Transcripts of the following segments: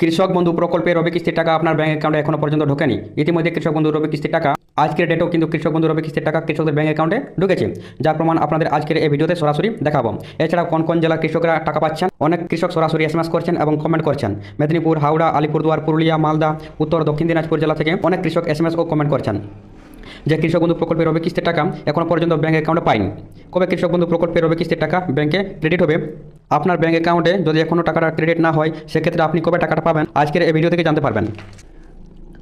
কৃষক বন্ধু প্রকল্পে রবি কিস্তির টাকা আপনার ব্যাংক অ্যাকাউন্টে এখনও পর্যন্ত ঢোকেনি। ইতিমধ্যে কৃষক বন্ধু রবি কিস্তির টাকা, আজকের ডেটেও কিন্তু কৃষক বন্ধু রবি কিস্তির টাকা কৃষকদের ব্যাংক অ্যাকাউন্টে ঢুকেছে। যার প্রমাণ আপনাদের আজকের এই ভিডিওতে সরাসরি দেখাবো। এছাড়া কোন কোন জেলার কৃষকরা টাকা পাচ্ছেন? অনেক কৃষক সরাসরি এসএমএস করছেন এবং কমেন্ট করছেন। মেদিনীপুর, হাওড়া, আলিপুরদুয়ার, পুরুলিয়া, মালদা, উত্তর, দক্ষিণ দিনাজপুর জেলা থেকে অনেক কৃষক এসএমএস ও কমেন্ট করছেন। যে কৃষক বন্ধু প্রকল্পের রবি কিস্তির টাকা এখনও পর্যন্ত ব্যাংক অ্যাকাউন্টে পায়নি। কবে কৃষক বন্ধু প্রকল্পের রবি কিস্তির টাকা ব্যাংকে ক্রেডিট হবে? আপনার ব্যাঙ্ক অ্যাকাউন্টে যদি এখনও টাকাটা ক্রেডিট না হয়, সেক্ষেত্রে আপনি কবে টাকাটা পাবেন? আজকের এই ভিডিও থেকে জানতে পারবেন।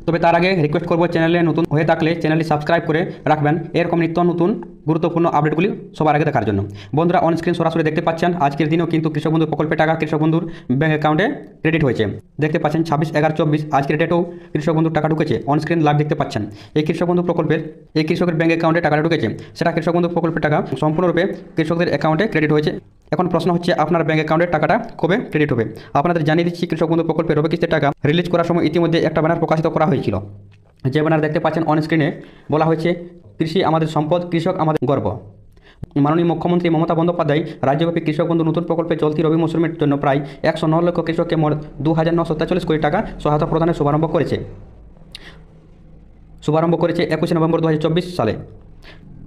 তবে তার আগে রিকোয়েস্ট করব চ্যানেলে নতুন হয়ে থাকলে চ্যানেলটি সাবস্ক্রাইব করে রাখবেন। এরকম নিত্য নতুন, গুরুত্বপূর্ণ আপডেটগুলি সবার আগে দেখার জন্য। বন্ধুরা অন স্ক্রিন সরাসরি দেখতে পাচ্ছেন, আজকের দিনেও কিন্তু কৃষক বন্ধু প্রকল্পের টাকা কৃষক বন্ধুর ব্যাঙ্ক অ্যাকাউন্টে ক্রেডিট হয়েছে। দেখতে পাচ্ছেন, ছাব্বিশ এগারো চব্বিশ, আজকের ডেটেও কৃষক বন্ধুর টাকা ঢুকেছে। অন স্ক্রিন লাইভ দেখতে পাচ্ছেন। এই কৃষক বন্ধু প্রকল্পের, এই কৃষকের ব্যাঙ্ক অ্যাকাউন্টে টাকাটা ঢুকেছে। সেটা কৃষক বন্ধু প্রকল্পের টাকা সম্পূর্ণরূপে কৃষকদের অ্যাকাউন্টে ক্রেডিট হয়েছে। এখন প্রশ্ন হচ্ছে, আপনার ব্যাঙ্ক অ্যাকাউন্টের টাকাটা কবে ক্রেডিট হবে? আপনাদের জানিয়ে দিচ্ছি, কৃষক বন্ধু প্রকল্পের রবি কিস্তির টাকা রিলিজ করার সময় ইতিমধ্যে একটা ব্যানার প্রকাশিত করা হয়েছিল। যে ব্যানার দেখতে পাচ্ছেন অন স্ক্রিনে বলা হয়েছে, কৃষি আমাদের সম্পদ, কৃষক আমাদের গর্ব। মাননীয় মুখ্যমন্ত্রী মমতা বন্দ্যোপাধ্যায় রাজ্যব্যাপী কৃষক বন্ধু নতুন প্রকল্পে চলতি রবি মৌসুমের জন্য প্রায় একশো ন লক্ষ কৃষককে মোট দু হাজার নশো তেতাল্লিশ কোটি টাকা সহায়তা প্রদানের শুভারম্ভ করেছে। শুভারম্ভ করেছে একুশে নভেম্বর দু হাজার চব্বিশ সালে।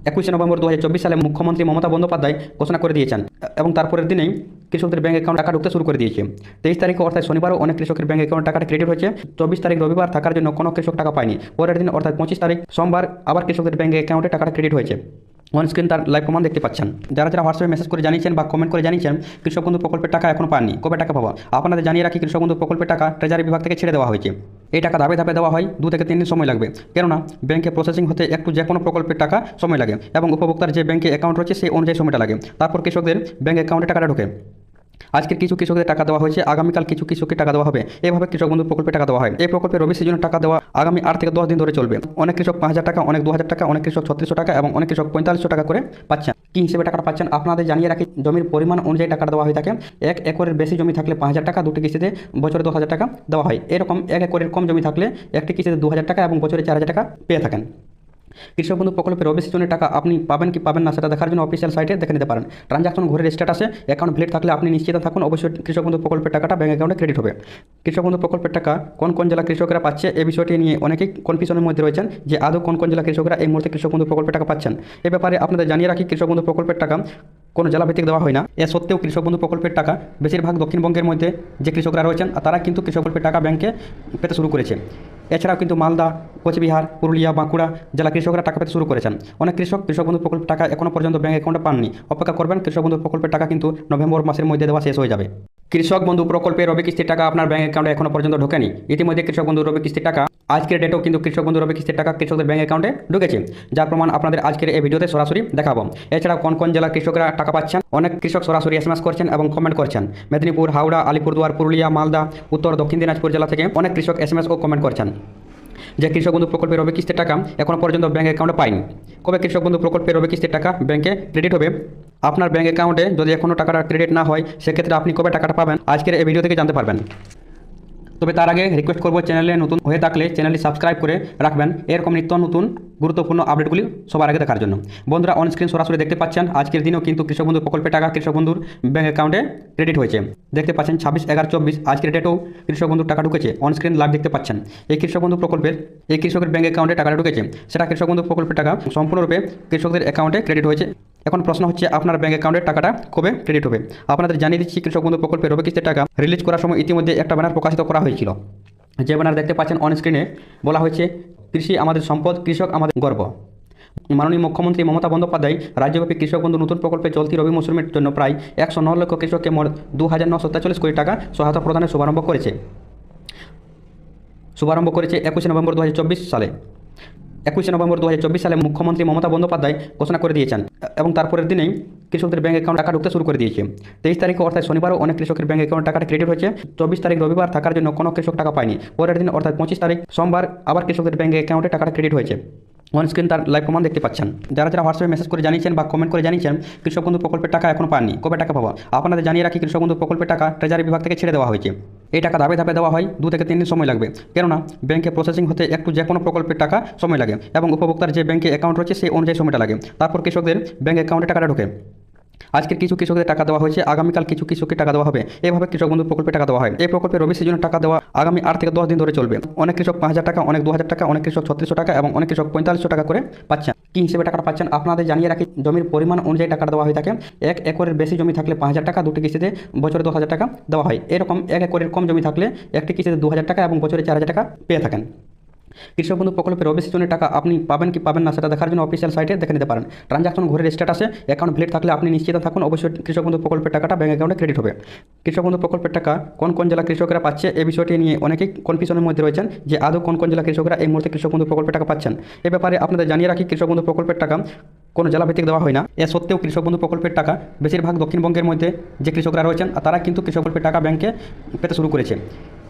একুশে নভেম্বর দু হাজার চব্বিশ সালে মুখ্যমন্ত্রী মমতা বন্দ্যোপাধ্যায় ঘোষণা করে দিয়েছেন এবং তারপরের দিনেই কৃষকদের ব্যাঙ্ক অ্যাকাউন্ট টাকা ঢুকতে শুরু করে দিয়েছে। তেইশ তারিখে অর্থাৎ শনিবারও অনেক কৃষকের ব্যাঙ্ক অ্যাকাউন্ট টাকাটা ক্রেডিট হয়েছে। চব্বিশ তারিখ রবিবার থাকার জন্য কোনো কৃষক টাকা পায়নি। পরের দিন অর্থাৎ পঁচিশ তারিখ সোমবার আবার কৃষকদের ব্যাঙ্ক অ্যাকাউন্টে টাকাটা ক্রেডিট হয়েছে। অন স্ক্রিন তার লাইভ প্রমাণ দেখতে পাচ্ছেন। যারা যারা হোয়াটসঅ্যাপে মেসেজ করে জানিয়েছেন বা কমেন্ট করে জানিয়েছেন, কৃষক বন্ধু প্রকল্পের টাকা এখন পাননি। কবে টাকা পাবো? আপনাদের জানিয়ে রাখি, কৃষক বন্ধু প্রকল্পের টাকা ট্রেজারি বিভাগ থেকে ছেড়ে দেওয়া হয়েছে। এই টাকা ধাপে ধাপে দেওয়া হয়, দু থেকে তিন দিন সময় লাগবে। কেননা ব্যাংকে প্রসেসিং হতে একটু যে কোনো প্রকল্পের টাকা সময় লাগে এবং উপভোক্তার যে ব্যাংকে অ্যাকাউন্ট রয়েছে, সেই অনুযায়ী সময়টা লাগে। তারপর কৃষকদের ব্যাংক অ্যাকাউন্টে টাকাটা ঢোকে। আজকের কিছু কৃষকদের টাকা দেওয়া হয়েছে, আগামীকাল কিছু কৃষককে টাকা দেওয়া হবে। এভাবে কৃষক বন্ধু প্রকল্পে টাকা দেওয়া হয়। এই প্রকল্পে রবি সিজনে টাকা দেওয়া আগামী আট থেকে দশ দিন ধরে চলবে। অনেক কৃষক পাঁচ হাজার টাকা, অনেক দু হাজার টাকা, অনেক কৃষক ছত্রিশশো টাকা এবং অনেক কৃষক পঁয়তাল্লিশশো টাকা করে পাচ্ছেন। কী হিসেবে টাকাটা পাচ্ছেন আপনাদের জানিয়ে রাখি। জমির পরিমাণ অনুযায়ী টাকাটা দেওয়া হয়ে থাকে। এক একরের বেশি জমি থাকলে পাঁচ হাজার টাকা, দুটি কিস্তিতে বছরে দশ টাকা দেওয়া হয়। এরকম এক একরের কম জমি থাকলে একটি কিস্তিতে দু হাজার টাকা এবং বছরে চার হাজার টাকা পেয়ে থাকেন। কৃষক বন্ধু প্রকল্পের অফিসের জন্য টাকা আপনি পাবেন কি পাবেন না সেটা দেখার জন্য অফিসিয়াল সাইটে দেখে নিতে পারেন। ট্রানজাকশন ঘরের স্ট্যাটাসে অ্যাকাউন্ট ভিড় থাকলে আপনি নিশ্চিত থাকুন, অবশ্যই কৃষক বন্ধু প্রকল্পের টাকাটা ব্যাঙ্ক অ্যাকাউন্টে ক্রেডিট হবে। কৃষক বন্ধু প্রকল্পের টাকা কোন কোন জেলা কৃষকরা পাচ্ছে এই বিষয়টি নিয়ে অনেকেই কনফিউশনের মধ্যে রয়েছেন যে আদৌ কোন কোন জেলা কৃষকরা এই মুহূর্তে কৃষক বন্ধু প্রকল্পের টাকা পাচ্ছেন। এ ব্যাপারে আপনাদের জানিয়ে রাখি কৃষক বন্ধু প্রকল্পের টাকা কোনো জেলাভিত্তিক দেওয়া হয় না। এ সত্ত্বেও কৃষক বন্ধু প্রকল্পের টাকা বেশিরভাগ দক্ষিণবঙ্গের মধ্যে যে কৃষকরা রয়েছেন তারা কিন্তু কৃষক প্রকল্পের টাকা ব্যাংকে পেতে শুরু করেছে। এছাড়াও কিন্তু মালদা, কোচবিহার, পুরুলিয়া, বাঁকুড়া জেলা কৃষকরা টাকা পেতে শুরু করেছেন। অনেক কৃষক কৃষক বন্ধু প্রকল্পের টাকা এখনও পর্যন্ত ব্যাঙ্ক অ্যাকাউন্টে পাননি। অপেক্ষা করবেন, কৃষক বন্ধু প্রকল্পের টাকা কিন্তু নভেম্বর মাসের মধ্যে দেওয়া শেষ হয়ে যাবে। কৃষক বন্ধু প্রকল্পে রবি কিস্তির টাকা আপনার ব্যাংক অ্যাকাউন্টে এখনও পর্যন্ত ঢোকেনি। ইতিমধ্যে কৃষক বন্ধু রবি কিস্তির টাকা, আজকের ডেটেও কিন্তু কৃষক বন্ধু রবি কিস্তির টাকা কৃষকদের ব্যাংক অ্যাকাউন্টে ঢুকেছে। যার প্রমাণ আপনাদের আজকের এই ভিডিওতে সরাসরি দেখাবো। এছাড়া কোন কোন জেলা কৃষকরা টাকা পাচ্ছেন? অনেক কৃষক সরাসরি এসএমএস করছেন এবং কমেন্ট করছেন। মেদিনীপুর, হাওড়া, আলিপুরদুয়ার, পুরুলিয়া, মালদা, উত্তর, দক্ষিণ দিনাজপুর জেলা থেকে অনেক কৃষক এসএমএস ও কমেন্ট করছেন। যে কৃষক বন্ধু প্রকল্পের হবে কিস্তির টাকা এখনও পর্যন্ত ব্যাঙ্ক অ্যাকাউন্টে পাইনি কবে কৃষক বন্ধু প্রকল্পের হবে কিস্তির টাকা ব্যাঙ্কে ক্রেডিট হবে? আপনার ব্যাঙ্ক অ্যাকাউন্টে যদি এখনও টাকাটা ক্রেডিট না হয়, সেক্ষেত্রে আপনি কবে টাকাটা পাবেন? আজকের এই ভিডিও থেকে জানতে পারবেন। তবে তার আগে রিকোয়েস্ট করব চ্যানেলে নতুন হয়ে থাকলে চ্যানেলটি সাবস্ক্রাইব করে রাখবেন। এরকম নিত্য নতুন গুরুত্বপূর্ণ আপডেটগুলি সবার আগে দেখার জন্য। বন্ধুরা অন স্ক্রিন সরাসরি দেখতে পাচ্ছেন, আজকের দিনেও কিন্তু কৃষক বন্ধু প্রকল্পের টাকা কৃষক বন্ধুর ব্যাঙ্ক অ্যাকাউন্টে ক্রেডিট হয়েছে। দেখতে পাচ্ছেন, ছাব্বিশ এগারো চব্বিশ, আজকের ডেটেও কৃষক বন্ধুর টাকা ঢুকেছে। অন স্ক্রিন লাইভ দেখতে পাচ্ছেন। এই কৃষক বন্ধু প্রকল্পের, এই কৃষকের ব্যাঙ্ক অ্যাকাউন্টে টাকাটা ঢুকেছে। সেটা কৃষক বন্ধু প্রকল্পের টাকা সম্পূর্ণরূপে কৃষকদের অ্যাকাউন্টে ক্রেডিট হয়েছে। এখন প্রশ্ন হচ্ছে, আপনার ব্যাংক অ্যাকাউন্টের টাকাটা কবে ক্রেডিট হবে? আপনাদের জানিয়ে দিচ্ছি, কৃষক বন্ধু প্রকল্পের রবি কিস্তির টাকা রিলিজ করার সময় ইতিমধ্যে একটা ব্যানার প্রকাশিত করা হয়েছিল। যে ব্যানার দেখতে পাচ্ছেন অন স্ক্রিনে বলা হয়েছে, কৃষি আমাদের সম্পদ, কৃষক আমাদের গর্ব। মাননীয় মুখ্যমন্ত্রী মমতা বন্দ্যোপাধ্যায় রাজ্যব্যাপী কৃষক বন্ধু নতুন প্রকল্পে চলতি রবি মৌসুমের জন্য প্রায় একশো ন লক্ষ কৃষককে মোট দু হাজার নশো তেতাল্লিশ কোটি টাকা সহায়তা প্রদানের শুভারম্ভ করেছে। শুভারম্ভ করেছে একুশে নভেম্বর দু হাজার চব্বিশ সালে। একুশে নভেম্বর দু হাজার চব্বিশ সালে মুখ্যমন্ত্রী মমতা বন্দ্যোপাধ্যায় ঘোষণা করে দিয়েছেন এবং তারপরের দিনেই কৃষকদের ব্যাঙ্ক অ্যাকাউন্ট টাকা ঢুকতে শুরু করে দিয়েছে। তেইশ তারিখে অর্থাৎ শনিবারও অনেক কৃষকের ব্যাঙ্ক অ্যাকাউন্ট টাকাটা ক্রেডিট হয়েছে। চব্বিশ তারিখ রবিবার থাকার জন্য কোনো কৃষক টাকা পায়নি। পরের দিন অর্থাৎ পঁচিশ তারিখ সোমবার আবার কৃষকদের ব্যাংক অ্যাকাউন্টে টাকাটা ক্রেডিট হয়েছে। অন স্ক্রিন তার লাইভ প্রমাণ দেখতে পাচ্ছেন। যারা যারা হোয়াটসঅ্যাপে মেসেজ করে জানিয়েছেন বা কমেন্ট করে জানিয়েছেন, কৃষক বন্ধু প্রকল্পের টাকা এখনও পাননি। কবে টাকা পাবো? আপনাদের জানিয়ে রাখি কৃষক বন্ধু প্রকল্পের টাকা ট্রেজারি বিভাগ থেকে ছেড়ে দেওয়া হয়েছে। এই টাকা ধাপে ধাপে দেওয়া হয়, দু থেকে তিন দিন সময় লাগবে। কেননা, ব্যাংকে প্রসেসিং হতে একটু যে কোনো প্রকল্পের টাকা সময় লাগে এবং উপভোক্তার যে ব্যাংকে অ্যাকাউন্ট রয়েছে সেই অনুযায়ী সময়টা লাগে। তারপর কৃষকদের ব্যাংক অ্যাকাউন্টে টাকাটা ঢোকে। আজকের কিছু কৃষকদের টাকা দেওয়া হয়েছে, আগামীকাল কিছু কৃষককে টাকা দেওয়া হবে। এভাবে কৃষক বন্ধু প্রকল্পে টাকা দেওয়া হয়। এই প্রকল্পে রবি সিজনে টাকা দেওয়া আগামী আট থেকে দশ দিন ধরে চলবে। অনেক কৃষক পাঁচ হাজার টাকা, অনেক দু হাজার টাকা, অনেক কৃষক ছত্রিশশো টাকা এবং অনেক কৃষক পঁয়তাল্লিশশো টাকা করে পাচ্ছেন কী হিসেবে টাকাটা পাচ্ছেন আপনাদের জানিয়ে রাখি, জমির পরিমাণ অনুযায়ী টাকাটা দেওয়া হয়ে থাকে। এক একরের বেশি জমি থাকলে পাঁচ হাজার টাকা, দুটি কিস্তিতে বছরে দশ হাজার টাকা দেওয়া হয়। এরকম এক একরের কম জমি থাকলে একটি কিস্তিতে দু হাজার টাকা এবং বছরে চার হাজার টাকা পেয়ে থাকেন। কৃষক বন্ধু প্রকল্পের রবি জনের টাকা আপনি পাবেন কি পাবেন না সেটা দেখার জন্য অফিসিয়াল সাইটে দেখে নিতে পারেন। ট্রানজাকশন ঘরের স্ট্যাটাসে অ্যাকাউন্ট ভিড় থাকলে আপনি নিশ্চিত থাকুন, অবশ্যই কৃষক বন্ধু প্রকল্পের টাকাটা ব্যাঙ্ক অ্যাকাউন্টে ক্রেডিট হবে। কৃষক বন্ধু প্রকল্পের টাকা কোন কোন জেলা কৃষকরা পাচ্ছে এই বিষয়টি নিয়ে অনেকেই কনফিউশনের মধ্যে রয়েছেন যে আদৌ কোন কোন জেলা কৃষকরা এই মুহূর্তে কৃষক বন্ধু প্রকল্পের টাকা পাচ্ছেন। এ ব্যাপারে আপনাদের জানিয়ে রাখি কৃষক বন্ধু প্রকল্পের টাকা কোনো জেলাভিত্তিক দেওয়া হয় না। এ সত্ত্বেও কৃষক বন্ধু প্রকল্পের টাকা বেশিরভাগ দক্ষিণবঙ্গের মধ্যে যে কৃষকরা রয়েছেন তারা কিন্তু কৃষক প্রকল্পের টাকা ব্যাংকে পেতে শুরু করেছে।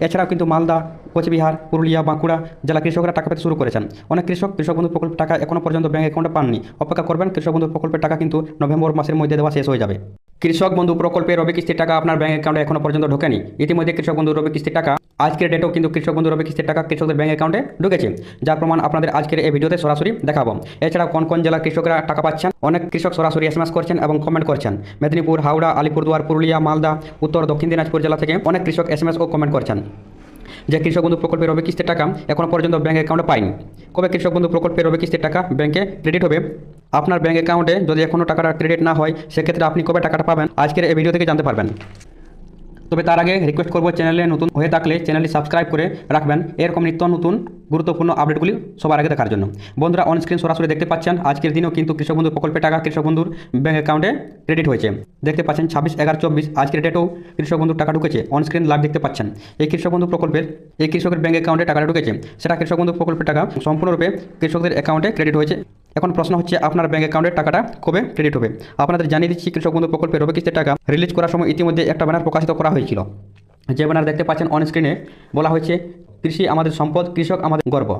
এছাড়াও কিন্তু মালদা, কোচবিহার, পুরুলিয়া, বাঁকুড়া জেলা কৃষকরা টাকা পেতে শুরু করেছেন। অনেক কৃষক কৃষক বন্ধু প্রকল্পের টাকা এখনও পর্যন্ত ব্যাঙ্ক অ্যাকাউন্টে পাননি। অপেক্ষা করবেন, কৃষক বন্ধু প্রকল্পের টাকা কিন্তু নভেম্বর মাসের মধ্যে দেওয়া শেষ হয়ে যাবে। কৃষক বন্ধু প্রকল্পে রবি কিস্তির টাকা আপনার ব্যাঙ্ক অ্যাকাউন্টে এখনও পর্যন্ত ঢোকেনি। ইতিমধ্যে কৃষক বন্ধু রবি কিস্তির টাকা, আজকের ডেটেও কিন্তু কৃষক বন্ধু রবি কিস্তির টাকা কৃষকদের ব্যাঙ্ক অ্যাকাউন্টে ঢুকেছে। যার প্রমাণ আপনাদের আজকের এই ভিডিওতে সরাসরি দেখাবো। এছাড়া কোন কোন জেলা কৃষকরা টাকা পাচ্ছেন? অনেক কৃষক সরাসরি এসএমএস করছেন এবং কমেন্ট করছেন। মেদিনীপুর, হাওড়া, আলিপুরদুয়ার, পুরুলিয়া, মালদা, উত্তর, দক্ষিণ দিনাজপুর জেলা থেকে অনেক কৃষক এসএমএস ও কমেন্ট করছেন। যে কৃষক বন্ধু প্রকল্পের হবে কিস্তির টাকা এখনও পর্যন্ত ব্যাঙ্ক অ্যাকাউন্টে পাইনি কবে কৃষক বন্ধু প্রকল্পের হবে কিস্তির টাকা ব্যাঙ্কে ক্রেডিট হবে? আপনার ব্যাঙ্ক অ্যাকাউন্টে যদি এখনও টাকাটা ক্রেডিট না হয়, সেক্ষেত্রে আপনি কবে টাকাটা পাবেন? আজকের এই ভিডিও থেকে জানতে পারবেন। তবে তার আগে রিকোয়েস্ট করব চ্যানেলে নতুন হয়ে থাকলে চ্যানেলটি সাবস্ক্রাইব করে রাখবেন। এরকম নিত্য নতুন গুরুত্বপূর্ণ আপডেটগুলি সবার আগে দেখার জন্য। বন্ধুরা অন স্ক্রিন সরাসরি দেখতে পাচ্ছেন, আজকের দিনেও কিন্তু কৃষক বন্ধু প্রকল্পের টাকা কৃষক বন্ধুর ব্যাঙ্ক অ্যাকাউন্টে ক্রেডিট হয়েছে। দেখতে পাচ্ছেন, ছাব্বিশ এগারো চব্বিশ, আজকের ডেটেও কৃষক বন্ধুর টাকা ঢুকেছে। অন স্ক্রিন লাইভ দেখতে পাচ্ছেন। এই কৃষক বন্ধু প্রকল্পের, এই কৃষকের ব্যাঙ্ক অ্যাকাউন্টে টাকাটা ঢুকেছে। সেটা কৃষক বন্ধু প্রকল্পের টাকা সম্পূর্ণরূপে কৃষকদের অ্যাকাউন্টে ক্রেডিট হয়েছে। এখন প্রশ্ন হচ্ছে, আপনার ব্যাঙ্ক অ্যাকাউন্টের টাকাটা কবে ক্রেডিট হবে? আপনাদের জানিয়ে দিচ্ছি, কৃষক বন্ধু প্রকল্পের রবি কিস্তির টাকা রিলিজ করার সময় ইতিমধ্যে একটা ব্যানার প্রকাশিত করা হয়েছিল। যে ব্যানার দেখতে পাচ্ছেন অন স্ক্রিনে বলা হয়েছে, কৃষি আমাদের সম্পদ, কৃষক আমাদের গর্ব।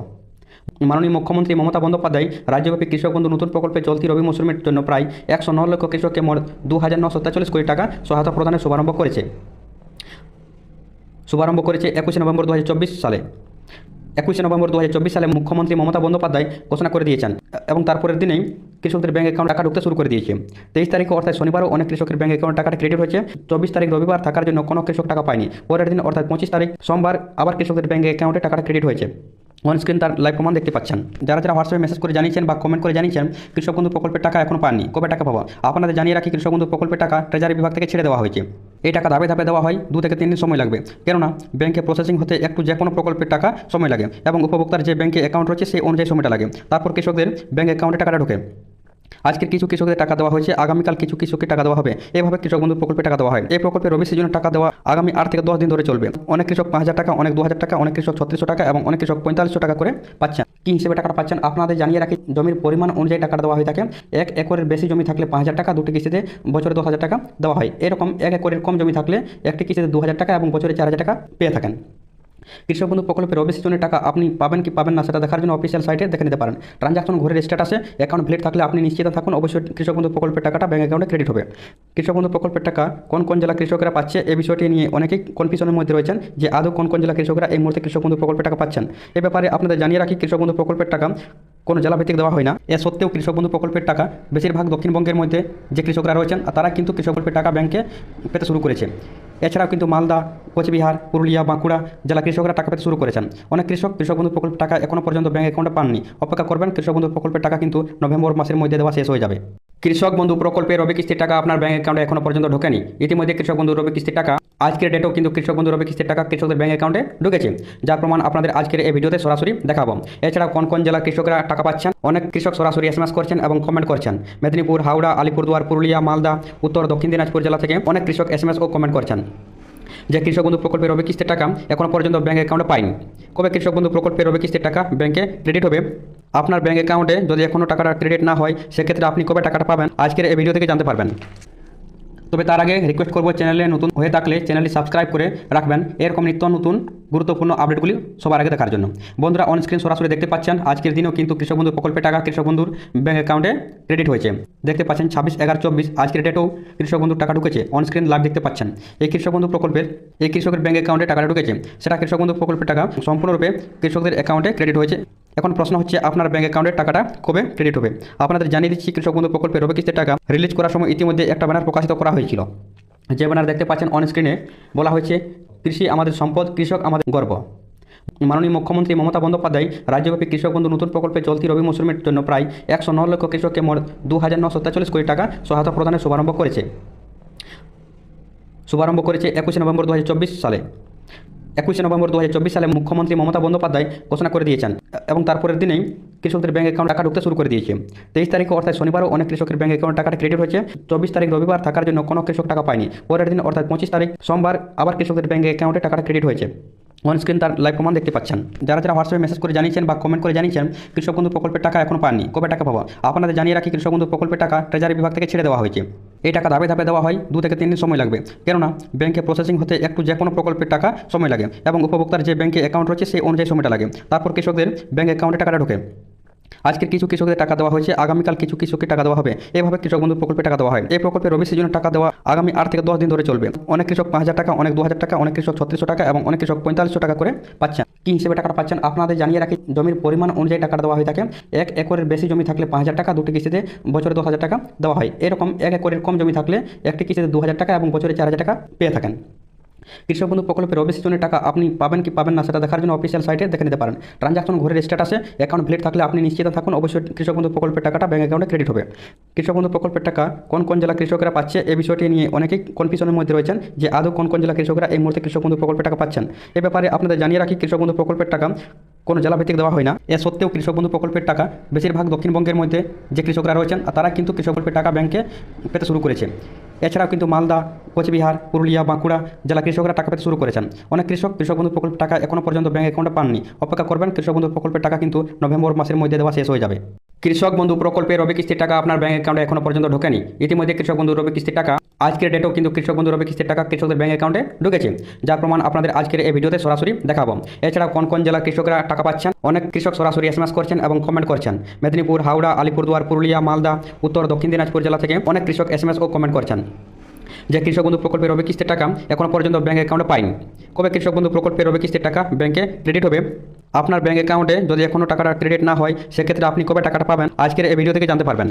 মাননীয় মুখ্যমন্ত্রী মমতা বন্দ্যোপাধ্যায় রাজ্যব্যাপী কৃষক বন্ধু নতুন প্রকল্পে চলতি রবি মৌসুমের জন্য প্রায় একশো ন লক্ষ কৃষককে মোট দু হাজার নশো তেতাল্লিশ কোটি টাকা সহায়তা প্রদানের শুভারম্ভ করেছে। শুভারম্ভ করেছে একুশে নভেম্বর দু হাজার চব্বিশ সালে। একুশে নভেম্বর দু হাজার চব্বিশ সালে মুখ্যমন্ত্রী মমতা বন্দ্যোপাধ্যায় ঘোষণা করে দিয়েছেন। এবং তারপরের দিনেই কৃষকদের ব্যাঙ্ক অ্যাকাউন্ট টাকা ঢুকতে শুরু করে দিয়েছে। তেইশ তারিখে অর্থাৎ শনিবারও অনেক কৃষকের ব্যাঙ্ক অ্যাকাউন্ট টাকাটা ক্রেডিট হয়েছে। চব্বিশ তারিখ রবিবার থাকার জন্য কোনো কৃষক টাকা পায়নি। পরের দিন অর্থাৎ পঁচিশ তারিখ সোমবার আবার কৃষকদের ব্যাঙ্ক অ্যাকাউন্টে টাকাটা ক্রেডিট হয়েছে। অন স্ক্রিন তার লাইভ প্রমাণ দেখতে পাচ্ছেন। যারা যারা হোয়াটসঅ্যাপে মেসেজ করে জানিয়েছেন বা কমেন্ট করে জানিয়েছেন, কৃষক বন্ধু প্রকল্পের টাকা এখনও পাননি। কবে টাকা পাবো? আপনাদের জানিয়ে রাখি কৃষক বন্ধু প্রকল্পের টাকা ট্রেজারি বিভাগ থেকে ছেড়ে দেওয়া হয়েছে। এই টাকা ধাপে ধাপে দেওয়া হয়। দু থেকে তিন দিন সময় লাগবে। কেননা ব্যাংকে প্রসেসিং হতে একটু যে কোনো প্রকল্পের টাকা সময় লাগে এবং উপভোক্তার যে ব্যাংকে অ্যাকাউন্ট রয়েছে সেই অনুযায়ী সময়টা লাগে। তারপর কৃষকদের ব্যাঙ্ক অ্যাকাউন্টে টাকাটা ঢোকে। আজকের কিছু কৃষকদের টাকা দেওয়া হয়েছে, আগামীকাল কিছু কৃষককে টাকা দেওয়া হবে। এভাবে কৃষক বন্ধু প্রকল্পে টাকা দেওয়া হয়। এই প্রকল্পে রবি সিজনে টাকা দেওয়া আগামী আট থেকে দশ দিন ধরে চলবে। অনেক কৃষক পাঁচ হাজার টাকা, অনেক দু হাজার টাকা, অনেক কৃষক ছত্রিশশো টাকা এবং অনেক কৃষক পঁয়তাল্লিশশো টাকা করে পাচ্ছেন। কী হিসেবে টাকাটা পাচ্ছেন আপনাদের জানিয়ে রাখি। জমির পরিমাণ অনুযায়ী টাকাটা দেওয়া হয়ে থাকে। এক একরের বেশি জমি থাকলে পাঁচ হাজার টাকা, দুটি কিস্তিতে বছরে দশ টাকা দেওয়া হয়। এরকম এক একরের কম জমি থাকলে একটি কিস্তিতে দু হাজার টাকা এবং বছরে চার হাজার টাকা পেয়ে থাকেন। কৃষক বন্ধু প্রকল্পের রবি সিজনের টাকা আপনি পাবেন কি পাবেন না সেটা দেখার জন্য অফিসিয়াল সাইটে দেখে নিতে পারেন। ট্রানজাকশন ঘরের স্ট্যাটাসে অ্যাকাউন্ট ভ্যালিড থাকলে আপনি নিশ্চিত থাকুন, অবশ্যই কৃষক বন্ধু প্রকল্পের টাকাটা ব্যাঙ্ক অ্যাকাউন্টে ক্রেডিট হবে। কৃষক বন্ধু প্রকল্পের টাকা কোন কোন জেলা কৃষকরা পাচ্ছে এই বিষয়টি নিয়ে অনেকেই কনফিউশনের মধ্যে রয়েছেন যে আদৌ কোন কোন জেলা কৃষকরা এই মুহূর্তে কৃষক বন্ধু প্রকল্পের টাকা পাচ্ছেন। এ ব্যাপারে আপনাদের জানিয়ে রাখি কৃষক বন্ধু প্রকল্পের টাকা কোনো জেলাভিত্তিক দেওয়া হয় না। এ সত্ত্বেও কৃষক বন্ধু প্রকল্পের টাকা বেশিরভাগ দক্ষিণবঙ্গের মধ্যে যে কৃষকরা রয়েছেন, তারা কিন্তু কৃষক প্রকল্পের টাকা ব্যাংকে পেতে শুরু করেছে। এছাড়াও কিন্তু মালদা, কোচবিহার, পুরুলিয়া, বাঁকুড়া জেলা কৃষকরা টাকা পেতে শুরু করেছেন। অনেক কৃষক কৃষক বন্ধু প্রকল্পের টাকা এখনও পর্যন্ত ব্যাঙ্ক অ্যাকাউন্টে পাননি। অপেক্ষা করবেন, কৃষক বন্ধু প্রকল্পের টাকা কিন্তু নভেম্বর মাসের মধ্যে দেওয়া শেষ হয়ে যাবে। কৃষক বন্ধু প্রকল্পে রবি কিস্তির টাকা আপনার ব্যাঙ্ক অ্যাকাউন্টে এখনও পর্যন্ত ঢোকেনি। ইতিমধ্যে কৃষক বন্ধু রবি কিস্তির টাকা, আজকের ডেটেও কিন্তু কৃষক বন্ধু রবি কিস্তির টাকা কৃষকদের ব্যাঙ্ক অ্যাকাউন্টে ঢুকেছে। যার প্রমাণ আপনাদের আজকের এই ভিডিওতে সরাসরি দেখাবো। এছাড়া কোন কোন জেলা কৃষকরা টাকা পাচ্ছেন? অনেক কৃষক সরাসরি এসএমএস করছেন এবং কমেন্ট করছেন। মেদিনীপুর, হাওড়া, আলিপুরদুয়ার, পুরুলিয়া, মালদা, উত্তর, দক্ষিণ দিনাজপুর জেলা থেকে অনেক কৃষক এসএমএস ও কমেন্ট করছেন। যে কৃষক বন্ধু প্রকল্পের হবে কিস্তির টাকা এখনও পর্যন্ত ব্যাঙ্ক অ্যাকাউন্টে পাইনি। কবে কৃষক বন্ধু প্রকল্পের হবে কিস্তির টাকা ব্যাঙ্কে ক্রেডিট হবে? আপনার ব্যাঙ্ক অ্যাকাউন্টে যদি এখনও টাকাটা ক্রেডিট না হয়, সেক্ষেত্রে আপনি কবে টাকাটা পাবেন? আজকের এই ভিডিও থেকে জানতে পারবেন। তবে তার আগে রিকোয়েস্ট করব চ্যানেলে নতুন হয়ে থাকলে চ্যানেলটি সাবস্ক্রাইব করে রাখবেন। এরকম নিত্য নতুন গুরুত্বপূর্ণ আপডেটগুলি সবার আগে দেখার জন্য। বন্ধুরা অন স্ক্রিন সরাসরি দেখতে পাচ্ছেন, আজকের দিনেও কিন্তু কৃষক বন্ধু প্রকল্পের টাকা কৃষক বন্ধুর ব্যাঙ্ক অ্যাকাউন্টে ক্রেডিট হয়েছে। দেখতে পাচ্ছেন, ছাব্বিশ এগারো চব্বিশ, আজকের ডেটেও কৃষক বন্ধুর টাকা ঢুকেছে। অন স্ক্রিন লাইভ দেখতে পাচ্ছেন, এই কৃষক বন্ধু প্রকল্পের, এই কৃষকের ব্যাঙ্ক অ্যাকাউন্টে টাকাটা ঢুকেছে। সেটা কৃষক বন্ধু প্রকল্পের টাকা সম্পূর্ণরূপে কৃষকদের অ্যাকাউন্টে ক্রেডিট হয়েছে। এখন প্রশ্ন হচ্ছে, আপনার ব্যাঙ্ক অ্যাকাউন্টের টাকাটা কবে ক্রেডিট হবে? আপনাদের জানিয়ে দিচ্ছি, কৃষক বন্ধু প্রকল্পের রবি কিস্তির টাকা রিলিজ করার সময় ইতিমধ্যে একটা ব্যানার প্রকাশিত করা হয়েছিল। যে ব্যানার দেখতে পাচ্ছেন অন স্ক্রিনে বলা হয়েছে কৃষি আমাদের সম্পদ, কৃষক আমাদের গর্ব। মাননীয় মুখ্যমন্ত্রী মমতা বন্দ্যোপাধ্যায় রাজ্যব্যাপী কৃষক বন্ধু নতুন প্রকল্পে চলতি রবি মৌসুমের জন্য প্রায় একশো ন লক্ষ কৃষককে মোট দু হাজার নশো তেতাল্লিশ কোটি টাকা সহায়তা প্রদানের শুভারম্ভ করেছে। শুভারম্ভ করেছে একুশে নভেম্বর দু হাজার চব্বিশ সালে। একুশে নভেম্বর দু হাজার চব্বিশ সালে মুখ্যমন্ত্রী মমতা বন্দ্যোপাধ্যায় ঘোষণা করে দিয়েছেন। এবং তারপরের দিনেই কৃষকদের ব্যাঙ্ক অ্যাকাউন্ট টাকা ঢুকতে শুরু করে দিয়েছে। তেইশ তারিখে অর্থাৎ শনিবারও অনেক কৃষকের ব্যাঙ্ক অ্যাকাউন্ট টাকাটা ক্রেডিট হয়েছে। চব্বিশ তারিখ রবিবার থাকার জন্য কোনো কৃষক টাকা পায়নি। পরের দিন অর্থাৎ পঁচিশ তারিখ সোমবার আবার কৃষকদের ব্যাঙ্ক অ্যাকাউন্টে টাকাটা ক্রেডিট হয়েছে। অন স্ক্রিন তার লাইভ প্রমাণ দেখতে পাচ্ছেন। যারা যারা হোয়াটসঅ্যাপে মেসেজ করে জানিয়েছেন বা কমেন্ট করে জানিয়েছেন, কৃষক বন্ধু প্রকল্পের টাকা এখনও পাননি। কবে টাকা পাবো? আপনাদের জানিয়ে রাখি কৃষক বন্ধু প্রকল্পের টাকা ট্রেজারি বিভাগ থেকে ছেড়ে দেওয়া হয়েছে। এই টাকা ধাপে ধাপে দেওয়া হয়। দু থেকে তিন দিন সময় লাগবে। কেননা ব্যাংকে প্রসেসিং হতে একটু যে কোনো প্রকল্পের টাকা সময় লাগে এবং উপভোক্তার যে ব্যাংকে অ্যাকাউন্ট রয়েছে সেই অনুযায়ী সময়টা লাগে। তারপর কৃষকদের ব্যাংক অ্যাকাউন্টে টাকাটা ঢোকে। আজকের কিছু কৃষকদের টাকা দেওয়া হয়েছে, আগামীকাল কিছু কৃষককে টাকা দেওয়া হবে। এভাবে কৃষক বন্ধু প্রকল্পে টাকা দেওয়া হয়। এই প্রকল্পে রবি সিজনে টাকা দেওয়া আগামী আট থেকে দশ দিন ধরে চলবে। অনেক কৃষক পাঁচ হাজার টাকা, অনেক দু হাজার টাকা, অনেক কৃষক ছত্রিশশো টাকা এবং অনেক কৃষক পঁয়তাল্লিশশো টাকা করে পাচ্ছেন। কী হিসেবে টাকাটা পাচ্ছেন আপনাদের জানিয়ে রাখি। জমির পরিমাণ অনুযায়ী টাকাটা দেওয়া হয়ে থাকে এক একরের বেশি জমি থাকলে পাঁচ হাজার টাকা, দুটি কিস্তিতে বছরে দশ টাকা দেওয়া হয়। এরকম এক একরের কম জমি থাকলে একটি কিস্তিতে দু হাজার টাকা এবং বছরে চার হাজার টাকা পেয়ে থাকেন। কৃষক বন্ধু প্রকল্পের সিজনের টাকা আপনি পাবেন কি পাবেন না সেটা দেখার জন্য অফিসিয়াল সাইটে দেখে নিতে পারেন। ট্রানজাকশন ঘরের স্ট্যাটাসে অ্যাকাউন্ট ভ্যালিড থাকলে আপনি নিশ্চিত থাকুন, অবশ্যই কৃষক বন্ধু প্রকল্পের টাকাটা ব্যাঙ্ক অ্যাকাউন্টে ক্রেডিট হবে। কৃষক বন্ধু প্রকল্পের টাকা কোন কোন জেলা কৃষকরা পাচ্ছে এই বিষয়টি নিয়ে অনেকেই কনফিউশনের মধ্যে রয়েছেন যে আদৌ কোন কোন জেলা কৃষকরা এই মুহূর্তে কৃষক বন্ধু প্রকল্পের টাকা পাচ্ছেন। এ ব্যাপারে আপনাদের জানিয়ে রাখি কৃষক বন্ধু প্রকল্পের টাকা কোনো জেলাভিত্তিক দেওয়া হয় না। এ সত্ত্বেও কৃষক বন্ধু প্রকল্পের টাকা বেশিরভাগ দক্ষিণবঙ্গের মধ্যে যে কৃষকরা রয়েছেন, তারা কিন্তু কৃষক প্রকল্পের টাকা ব্যাংকে পেতে শুরু করেছে। এছাড়াও কিন্তু মালদা, কোচবিহার, পুরুলিয়া, বাঁকুড়া জেলা কৃষকরা টাকা পেতে শুরু করেছেন। অনেক কৃষক কৃষক বন্ধু প্রকল্পের টাকা এখনও পর্যন্ত ব্যাঙ্ক অ্যাকাউন্টে পাননি। অপেক্ষা করবেন, কৃষক বন্ধু প্রকল্পের টাকা কিন্তু নভেম্বর মাসের মধ্যে দেওয়া শেষ হয়ে যাবে। কৃষক বন্ধু প্রকল্পে রবি কিস্তির টাকা আপনার ব্যাঙ্ক অ্যাকাউন্টে এখনও পর্যন্ত ঢোকেনি। ইতিমধ্যে কৃষক বন্ধু রবি কিস্তির টাকা আজকের ডেটেও কিন্তু কৃষক বন্ধু রবি কিস্তির টাকা কৃষকদের ব্যাঙ্ক অ্যাকাউন্টে ঢুকেছে। যার প্রমাণ আপনাদের আজকের এই ভিডিওতে সরাসরি দেখাবো। এছাড়া কোন কোন জেলা কৃষকরা টাকা পাচ্ছেন? অনেক কৃষক সরাসরি এসএমএস করছেন এবং কমেন্ট করছেন। মেদিনীপুর, হাওড়া, আলিপুরদুয়ার, পুরুলিয়া, মালদা, উত্তর, দক্ষিণ দিনাজপুর জেলা থেকে অনেক কৃষক এসএমএস ও কমেন্ট করছেন। যে কৃষক বন্ধু প্রকল্পের হবে কিস্তির টাকা এখনও পর্যন্ত ব্যাঙ্ক অ্যাকাউন্টে পাইনি কবে কৃষক বন্ধু প্রকল্পের হবে কিস্তির টাকা ব্যাঙ্কে ক্রেডিট হবে? আপনার ব্যাঙ্ক অ্যাকাউন্টে যদি এখনও টাকাটা ক্রেডিট না হয়, সেক্ষেত্রে আপনি কবে টাকাটা পাবেন? আজকের এই ভিডিও থেকে জানতে পারবেন।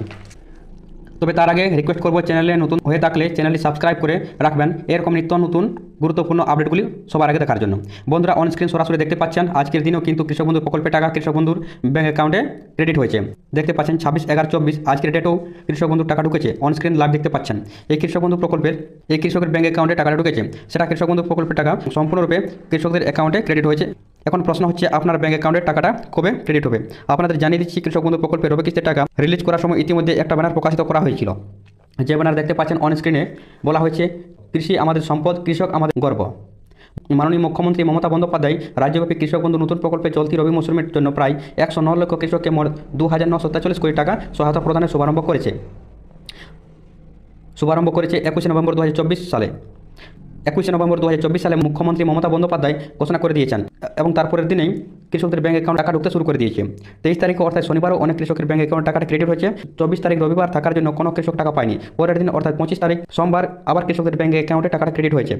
তবে তার আগে রিকোয়েস্ট করব চ্যানেলে নতুন হয়ে থাকলে চ্যানেলটি সাবস্ক্রাইব করে রাখবেন। এরকম নিত্য নতুন গুরুত্বপূর্ণ আপডেটগুলি সবার আগে দেখার জন্য। বন্ধুরা অন স্ক্রিন সরাসরি দেখতে পাচ্ছেন, আজকের দিনেও কিন্তু কৃষক বন্ধু প্রকল্পের টাকা কৃষক বন্ধুর ব্যাঙ্ক অ্যাকাউন্টে ক্রেডিট হয়েছে। দেখতে পাচ্ছেন, ছাব্বিশ এগারো চব্বিশ, আজকের ডেটেও কৃষক বন্ধুর টাকা ঢুকেছে। অন স্ক্রিন লাইভ দেখতে পাচ্ছেন, এই কৃষক বন্ধু প্রকল্পের, এই কৃষকের ব্যাঙ্ক অ্যাকাউন্টে টাকাটা ঢুকেছে। সেটা কৃষক বন্ধু প্রকল্পের টাকা সম্পূর্ণরূপে কৃষকদের অ্যাকাউন্টে ক্রেডিট হয়েছে। এখন প্রশ্ন হচ্ছে, আপনার ব্যাঙ্ক অ্যাকাউন্টের টাকাটা কবে ক্রেডিট হবে? আপনাদের জানিয়ে দিচ্ছি, কৃষক বন্ধু প্রকল্পের রবি কিস্তির টাকা রিলিজ করার সময় ইতিমধ্যে একটা ব্যানার প্রকাশিত করা হয়েছিল। যে ব্যানার দেখতে পাচ্ছেন অন স্ক্রিনে বলা হয়েছে কৃষি আমাদের সম্পদ, কৃষক আমাদের গর্ব। মাননীয় মুখ্যমন্ত্রী মমতা বন্দ্যোপাধ্যায় রাজ্যব্যাপী কৃষক বন্ধু নতুন প্রকল্পে চলতি রবি মৌসুমের জন্য প্রায় একশো ন লক্ষ কৃষককে মোট দু হাজার নশো তেতাল্লিশ কোটি টাকা সহায়তা প্রদানের শুভারম্ভ করেছে। শুভারম্ভ করেছে একুশে নভেম্বর দু হাজার চব্বিশ সালে। একুশে নভেম্বর দু হাজার চব্বিশ সালে মুখ্যমন্ত্রী মমতা বন্দ্যোপাধ্যায় ঘোষণা করে দিয়েছেন এবং তারপরের দিনেই কৃষকদের ব্যাঙ্ক অ্যাকাউন্ট টাকা ঢুকতে শুরু করে দিয়েছে। তেইশ তারিখে অর্থাৎ শনিবারও অনেক কৃষকের ব্যাঙ্ক অ্যাকাউন্ট টাকাটা ক্রেডিট হয়েছে। চব্বিশ তারিখ রবিবার থাকার জন্য কোনো কৃষক টাকা পায়নি। পরের দিন অর্থাৎ পঁচিশ তারিখ সোমবার আবার কৃষকদের ব্যাঙ্ক অ্যাকাউন্টে টাকাটা ক্রেডিট হয়েছে।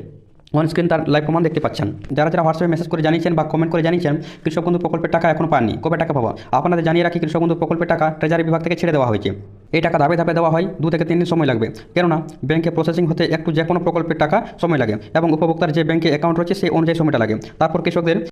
অন স্ক্রিন তার লাইভ প্রমাণ দেখতে পাচ্ছেন। যারা যারা হোয়াটসঅ্যাপে মেসেজ করে জানিয়েছেন বা কমেন্ট করে জানিয়েছেন, কৃষক বন্ধু প্রকল্পের টাকা এখন পাননি। কবে টাকা পাবো? আপনাদের জানিয়ে রাখি, কৃষক বন্ধু প্রকল্পের টাকা ট্রেজারি বিভাগ থেকে ছেড়ে দেওয়া হয়েছে। এই টাকা ধাপে ধাপে দেওয়া হয়, দু থেকে তিন দিন সময় লাগবে। কেননা ব্যাংকে প্রসেসিং হতে একটু যে কোনো প্রকল্পের টাকা সময় লাগে এবং উপভোক্তার যে ব্যাংকে অ্যাকাউন্ট রয়েছে, সেই অনুযায়ী সময়টা লাগে। তারপর কৃষকদের